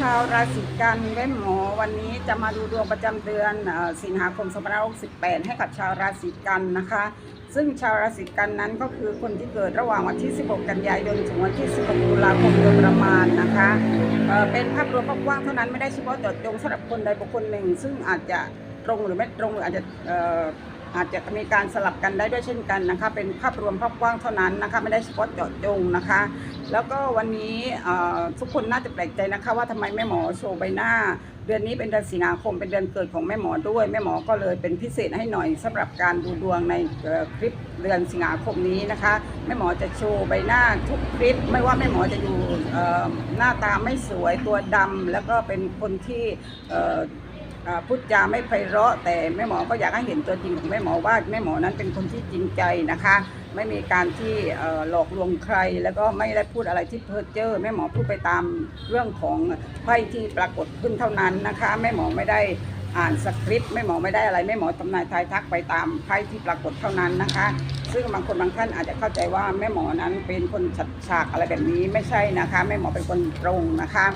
ชาวราศีกันเว้นหมอวันนี้จะมาดูดวงประจำเดือนสิงหาคม2568 ให้กับชาวราศีกันนะคะ ซึ่งชาวราศีกันนั้นก็คือคนที่เกิดระหว่างวันที่ 16 กันยายนถึงวันที่ 16 ตุลาคมโดยประมาณนะคะเเป็นภาพรวมกว้างเท่านั้นไม่ได้เฉพาะเจาะจงสำหรับคนใดบุคคลหนึ่ง ซึ่งอาจจะตรงหรือไม่ตรงหรืออาจจะ อาจจะมีการสลับกันได้ด้วยเช่นกันนะคะ เป็นภาพรวมภาพกว้างเท่านั้นนะคะ ไม่ได้เฉพาะเจาะจงนะคะ แล้วก็วันนี้ทุกคนน่าจะแปลกใจนะคะ ว่าทำไมแม่หมอโชว์ใบหน้า เดือนนี้เป็นเดือนสิงหาคมเป็นเดือนเกิดของแม่หมอด้วย แม่หมอก็เลยเป็นพิเศษให้หน่อยสำหรับการดูดวงในคลิปเดือนสิงหาคมนี้นะคะ แม่หมอจะโชว์ใบหน้าทุกคลิป ไม่ว่าแม่หมอจะอยู่หน้าตาไม่สวยตัวดำแล้วก็เป็นคนที่ พูดจาไม่ไพเราะ แต่แม่หมอก็อยากให้เห็นตัวจริงของแม่หมอว่าแม่หมอนั้นเป็นคนที่จริงใจนะคะ ไม่มีการที่หลอกลวงใคร แล้วก็ไม่ได้พูดอะไรที่เพ้อเจ้อแม่หมอพูดไปตามเรื่องของไพ่ที่ปรากฏขึ้นเท่านั้นนะคะแม่หมอไม่ได้อ่านสคริปต์แม่หมอไม่ได้อะไรแม่หมอทำนายทายทักไปตามไพ่ที่ปรากฏเท่านั้นนะคะ ซึ่งบางคนบางท่านอาจจะเข้าใจว่าแม่หมอนั้นเป็นคนฉัดฉากอะไรแบบนี้ไม่ใช่นะคะแม่หมอเป็นคนตรงนะคะ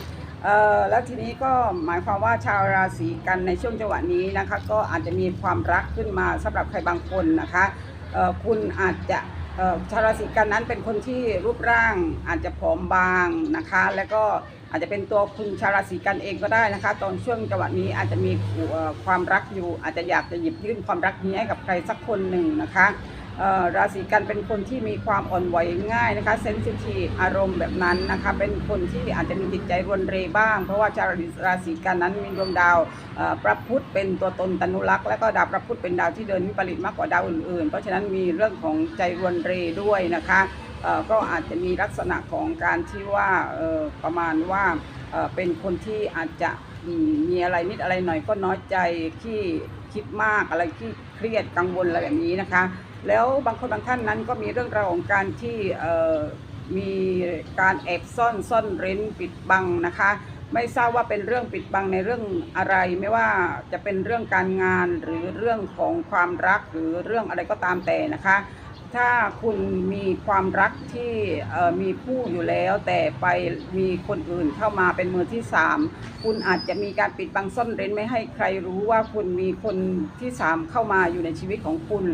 เออแล้วทีนี้ก็หมายความว่าชาวราศีกันในช่วงจังหวะนี้นะคะ ก็อาจจะมีความรักขึ้นมาสำหรับใครบางคนนะคะเออคุณอาจจะเออชาวราศีกันนั้นเป็นคนที่รูปร่างอาจจะผอมบางนะคะ แล้วก็อาจจะเป็นตัวคุณชาวราศีกันเองก็ได้นะคะ ตอนช่วงจังหวะนี้อาจจะมีความรักอยู่ อาจจะอยากจะหยิบยื่นความรักนี้ให้กับใครสักคนหนึ่งนะคะ ราศีกันเป็นคนที่มีความอ่อนไหวง่ายนะคะเซนซิทีฟอารมณ์แบบนั้นนะคะเป็นคนที่อาจจะมีจิตใจรวนเรบ้าง เพราะว่าชาวราศีกันนั้นมีดวงดาวพระพุธเป็นตัวตนตนุรักษ์และก็ดาวพระพุธเป็นดาวที่เดินวิปริตมากกว่าดาวอื่นๆ เพราะฉะนั้นมีเรื่องของใจรวนเรด้วยนะคะก็อาจจะมีลักษณะของการที่ว่าประมาณว่าเป็นคนที่อาจจะมมีอะไรนิดอะไรหน่อยก็น้อยใจที่คิดมากอะไรที่เครียดกังวลอะไรแบบนี้นะคะ แล้วบางคนบางท่านนั้นก็มีเรื่องราวของการที่มีการแอบซ่อนซ่อนเร้นปิดบังนะคะ ไม่ทราบว่าเป็นเรื่องปิดบังในเรื่องอะไร ไม่ว่าจะเป็นเรื่องการงานหรือเรื่องของความรักหรือเรื่องอะไรก็ตามแต่นะคะ ถ้าคุณมีความรักที่มีผู้อยู่แล้วแต่ไปมีคนอื่นเข้ามาเป็นมือที่สามคุณอาจจะมีการปิดบังซ่อนเร้นไม่ให้ใครรู้ว่าคุณมีคนที่สามเข้ามาอยู่ในชีวิตของคุณ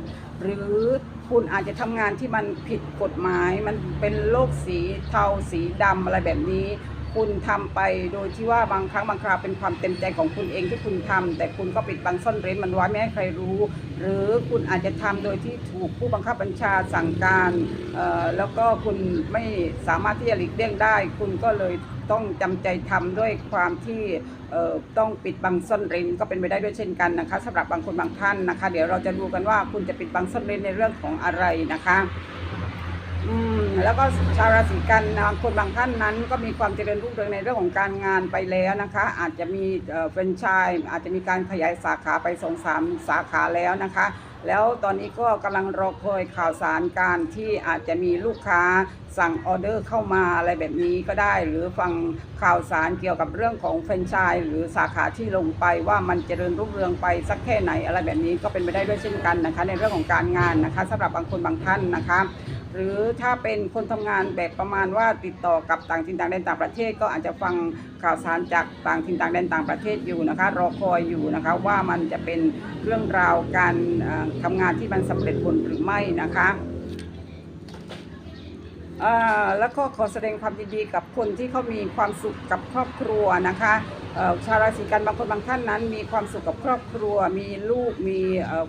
หรือคุณอาจจะทำงานที่มันผิดกฎหมาย มันเป็นโรคสีเทาสีดำอะไรแบบนี้ คุณทำไปโดยที่ว่าบางครั้งบางคราวเป็นความเต็มใจของคุณเองที่คุณทำแต่คุณก็ปิดบังซ่อนเร้นมันไว้ไม่ให้ใครรู้ หรือคุณอาจจะทำโดยที่ถูกผู้บังคับบัญชาสั่งการแล้วก็คุณไม่สามารถที่จะหลีกเลี่ยงได้ คุณก็เลยต้องจำใจทำด้วยความที่ต้องปิดบังซ่อนเร้นก็เป็นไปได้ด้วยเช่นกันนะคะสำหรับบางคนบางท่านนะคะ เดี๋ยวเราจะดูกันว่าคุณจะปิดบังซ่อนเร้นในเรื่องของอะไรนะคะอืม แล้วก็ชาวราศีกันนะคนบางท่านนั้น ก็มีความเจริญรุ่งเรืองในเรื่องของการงานไปแล้วนะคะ อาจจะมีเอ่อแฟรนไชส์อาจจะมีการขยายสาขาไปสองสามสาขาแล้วนะคะ แล้วตอนนี้ก็กำลังรอคอยข่าวสารการที่อาจจะมีลูกค้าสั่งออเดอร์เข้ามาอะไรแบบนี้ก็ได้ หรือฟังข่าวสารเกี่ยวกับเรื่องของแฟรนไชส์หรือสาขาที่ลงไปว่ามันเจริญรุ่งเรืองไปสักแค่ไหนอะไรแบบนี้ก็เป็นไปได้ด้วยเช่นกันนะคะ ในเรื่องของการงานนะคะสำหรับบางคนบางท่านนะคะ หรือถ้าเป็นคนทำงานแบบประมาณว่าติดต่อกับต่างถิ่นต่างแดนต่างประเทศ ก็อาจจะฟังข่าวสารจากต่างถิ่นต่างแดนต่างประเทศอยู่นะคะ รอคอยอยู่นะคะว่ามันจะเป็นเรื่องราวการเอ่อทำงานที่มันสำเร็จผลหรือไม่นะคะอ่าแล้วก็ขอแสดงความยินดีกับคนที่เขามีความสุขกับครอบครัวนะคะ ชาวราศีกันบางคนบางท่านนั้น มีความสุขกับครอบครัว มีลูกมี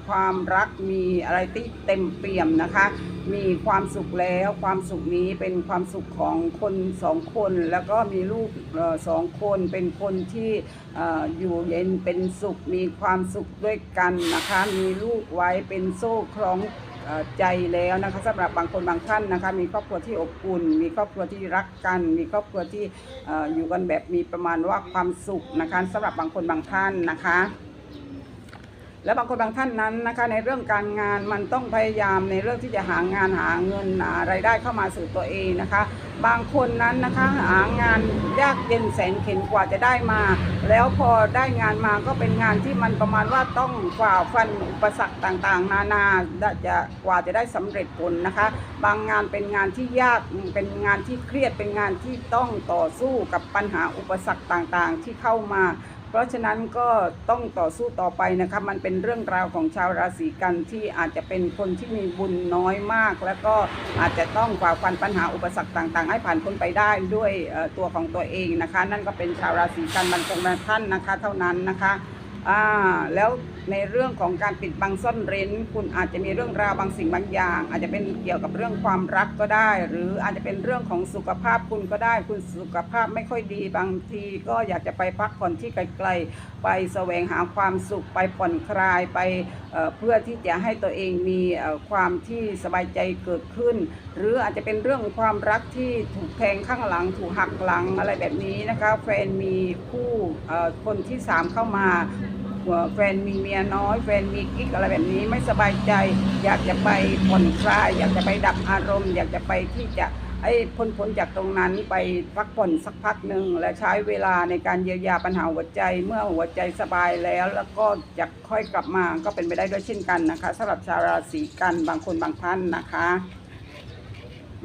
ความรักมีอะไรที่เต็มเปี่ยมนะคะ มีความสุขแล้วความสุขนี้เป็นความสุขของคนสองคน แล้วก็มีลูกออสองคนเป็นคนที่ออยู่เย็นเป็นสุขมีความสุขด้วยกันนะคะ มีลูกไว้เป็นโซ่คล้อง ใจแล้วนะคะสำหรับบางคนบางท่านนะคะมีครอบครัวที่อบอุ่น มีครอบครัวที่รักกัน มีครอบครัวที่เอ่ออยู่กันแบบมีประมาณว่าความสุขนะคะสำหรับบางคนบางท่านนะคะ และบางคนบางท่านนั้นนะคะในเรื่องการงานมันต้องพยายามในเรื่องที่จะหางานหาเงินหารายได้เข้ามาสู่ตัวเองนะคะ บางคนนั้นนะคะหางานยากเย็นแสนเข็ญกว่าจะได้มา แล้วพอได้งานมาก็เป็นงานที่มันประมาณว่าต้องฝ่าฟันอุปสรรคต่างๆ นานาจะกว่าจะได้สำเร็จผลนะคะ บางงานเป็นงานที่ยากเป็นงานที่เครียดเป็นงานที่ต้องต่อสู้กับปัญหาอุปสรรคต่างๆ ที่เข้ามา ราะฉะนั้นก็ต้องต่อสู้ต่อไปนะครับมันเป็นเรื่องราวของชาวราศีกันที่อาจจะเป็นคนที่มีบุญน้อยมาก แล้วก็อาจจะต้องฝ่าฟันปัญหาอุปสรรคต่างๆ ให้ผ่านพ้นไปได้ด้วยตัวของตัวเองนะคะ นั่นก็เป็นชาวราศีกันบรรจงบางท่านนะคะ เท่านั้นนะคะอ่าแล้ว ในเรื่องของการปิดบังซ่อนเร้น คุณอาจจะมีเรื่องราวบางสิ่งบางอย่าง อาจจะเป็นเกี่ยวกับเรื่องความรักก็ได้ หรืออาจจะเป็นเรื่องของสุขภาพคุณก็ได้ คุณสุขภาพไม่ค่อยดีบางที ก็อยากจะไปพักผ่อนที่ไกลๆไปแสวงหาความสุขไปผ่อนคลายไปเเพื่อที่จะให้ตัวเองมีความที่สบายใจเกิดขึ้น หรืออาจจะเป็นเรื่องความรักที่ถูกแทงข้างหลังถูกหักหลังอะไรแบบนี้นะคะแฟนมีคู่คนที่สามเข้ามา แฟนมีเมียน้อย แฟนมีกิ๊กอะไรแบบนี้ไม่สบายใจ อยากจะไปผ่อนคลาย อยากจะไปดับอารมณ์ อยากจะไปที่จะไอ้พ้นพ้นจากตรงนั้นไปพักผ่อนสักพักหนึ่งและใช้เวลาในการเยียวยาปัญหาหัวใจ เมื่อหัวใจสบายแล้ว แล้วก็จะค่อยกลับมาก็เป็นไปได้ด้วยเช่นกันนะคะสำหรับชาวราศีกันบางคนบางท่านนะคะ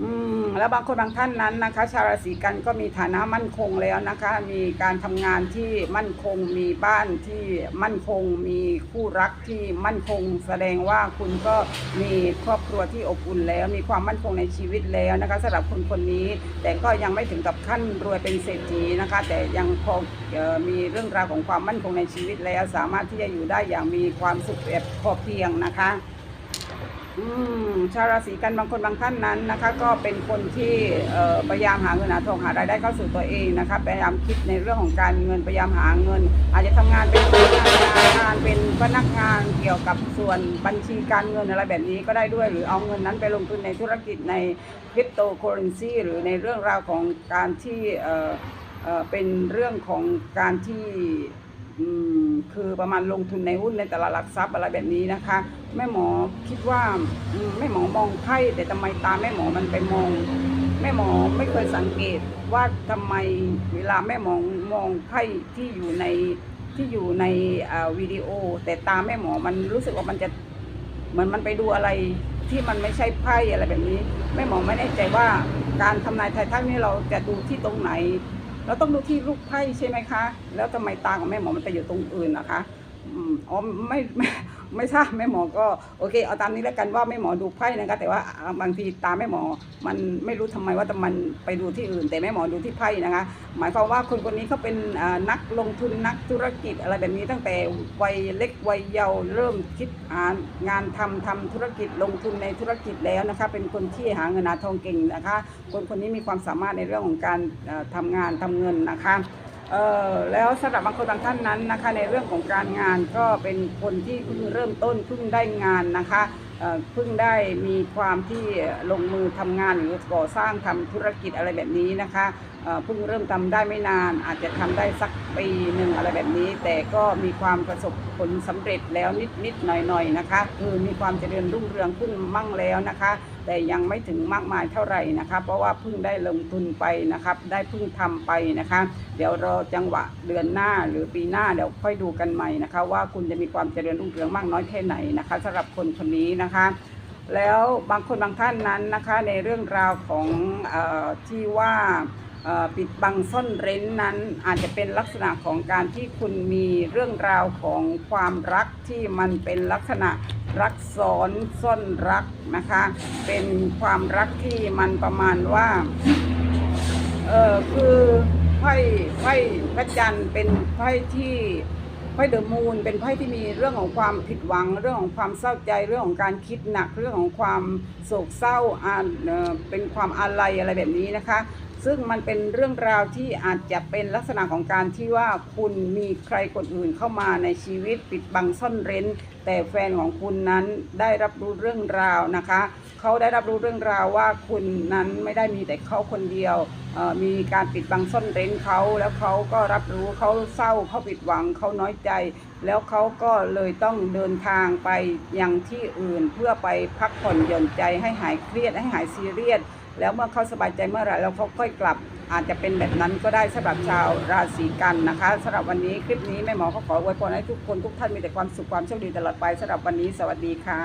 อืมแล้วบางคนบางท่านนั้นนะคะ ชาวราศีกันก็มีฐานะมั่นคงแล้วนะคะ มีการทำงานที่มั่นคง มีบ้านที่มั่นคง มีคู่รักที่มั่นคง แสดงว่าคุณก็มีครอบครัวที่อบอุ่นแล้ว มีความมั่นคงในชีวิตแล้วนะคะสำหรับคนคนนี้ แต่ก็ยังไม่ถึงกับขั้นรวยเป็นเศรษฐีนะคะ แต่ยังพอเอ่อมีเรื่องราวของความมั่นคงในชีวิตแล้ว สามารถที่จะอยู่ได้อย่างมีความสุขแบบพอเพียงนะคะ ชาวราศีกันบางคนบางท่านนั้นนะคะก็เป็นคนที่พยายามหาเงินหาทองหารายได้เข้าสู่ตัวเองนะคะพยายามคิดในเรื่องของการเงินพยายามหาเงิน อาจจะทำงานเป็นพนักงานเป็นพนักงานเกี่ยวกับส่วนบัญชีการเงินอะไรแบบนี้ก็ได้ด้วย หรือเอาเงินนั้นไปลงทุนในธุรกิจในคริปโตเคอเรนซีหรือในเรื่องราวของการที่เออเออเป็นเรื่องของการที่คือประมาณลงทุนในหุ้นในตลาดหลักทรัพย์อะไรแบบนี้นะคะ แม่หมอคิดว่าแม่หมอมองไพ่แต่ทำไมตาแม่หมอมันไปมอง แม่หมอไม่เคยสังเกตว่าทำไมเวลาแม่หมอมองไพ่ที่อยู่ในที่อยู่ในวิดีโอ แต่ตาแม่หมอมันรู้สึกว่ามันจะเหมือนมันไปดูอะไรที่มันไม่ใช่ไพ่อะไรแบบนี้แม่หมอไม่แน่ใจว่าการทำนายไทายทักนี่เราจะดูที่ตรงไหน เราต้องดูที่ลูกไพ่ใช่ไหมคะ แล้วทำไมตาของแม่หมอมันไปอยู่ตรงอื่นนะคะอ๋อไม่ ไม่ไม่ทราบแม่หมอก็โอเค เอาตามนี้แล้วกันว่าแม่หมอดูไพ่นะคะแต่ว่าบางทีตาแม่หมอมันไม่รู้ทำไมว่าแต่มันไปดูที่อื่น แต่แม่หมอดูที่ไพ่นะคะ หมายความว่าคนคนนี้เขาเป็นนักลงทุนนักธุรกิจอะไรแบบนี้ตั้งแต่วัยเล็กวัยเยาว์เริ่มคิดหางานทำทำธุรกิจลงทุนในธุรกิจแล้วนะคะ เป็นคนที่หาเงินหาทองเก่งนะคะ คนคนนี้มีความสามารถในเรื่องของการเอ่อทำงานทำเงินนะคะ เอ่อแล้วสำหรับบางคนบางท่านนั้นนะคะในเรื่องของการงานก็เป็นคนที่เพิ่งเริ่มต้นเพิ่งได้งานนะคะเอ่อเพิ่งได้มีความที่ลงมือทำงานหรือก่อสร้างทำธุรกิจอะไรแบบนี้นะคะเพิ่งเริ่มทำได้ไม่นาน อาจจะทำได้สักปีหนึ่งอะไรแบบนี้ แต่ก็มีความประสบผลสำเร็จแล้วนิดนิดหน่อยหน่อยนะคะ คือมีความเจริญรุ่งเรืองขึ้นมั่งแล้วนะคะ แต่ยังไม่ถึงมากมายเท่าไหร่นะคะ เพราะว่าเพิ่งได้ลงทุนไปนะครับ ได้เพิ่งทำไปนะคะ เดี๋ยวรอจังหวะเดือนหน้าหรือปีหน้าเดี๋ยวค่อยดูกันใหม่นะคะ ว่าคุณจะมีความเจริญรุ่งเรืองมากน้อยแค่ไหนนะคะสำหรับคนคนนี้นะคะแล้วบางคนบางท่านนั้นนะคะในเรื่องราวของอที่ว่า ปิดบังซ่อนเร้นนั้นอาจจะเป็นลักษณะของการที่คุณมีเรื่องราวของความรักที่มันเป็นลักษณะรักซ้อนซ่อนรักนะคะ เป็นความรักที่มันประมาณว่าเออคือไพ่ไพ่พระจันทร์เป็นไพ่ที่ไพ่เดอะมูนเป็นไพ่ที่มีเรื่องของความผิดหวัง เรื่องของความเศร้าใจเรื่องของการคิดหนักเรื่องของความโศกเศร้าอ่าเอ่อเป็นความอาลัยอะไรแบบนี้นะคะ ซึ่งมันเป็นเรื่องราวที่อาจจะเป็นลักษณะของการที่ว่าคุณมีใครคนอื่นเข้ามาในชีวิตปิดบังซ่อนเร้น แต่แฟนของคุณนั้นได้รับรู้เรื่องราวนะคะ เขาได้รับรู้เรื่องราวว่าคุณนั้นไม่ได้มีแต่เขาคนเดียว มีการปิดบังซ่อนเร้นเขา แล้วเขาก็รับรู้เขาเศร้าเขาผิดหวังเขาน้อยใจ แล้วเขาก็เลยต้องเดินทางไปยังที่อื่นเพื่อไปพักผ่อนหย่อนใจให้หายเครียดให้หายซีเรียส แล้วเมื่อเขาสบายใจเมื่อไหร่แล้วเขาค่อยกลับ อาจจะเป็นแบบนั้นก็ได้สำหรับชาวราศีกันนะคะสำหรับวันนี้คลิปนี้แม่หมอก็ขออวยพรให้ทุกคนทุกท่านมีแต่ความสุขความโชคดีตลอดไปสำหรับวันนี้สวัสดีค่ะ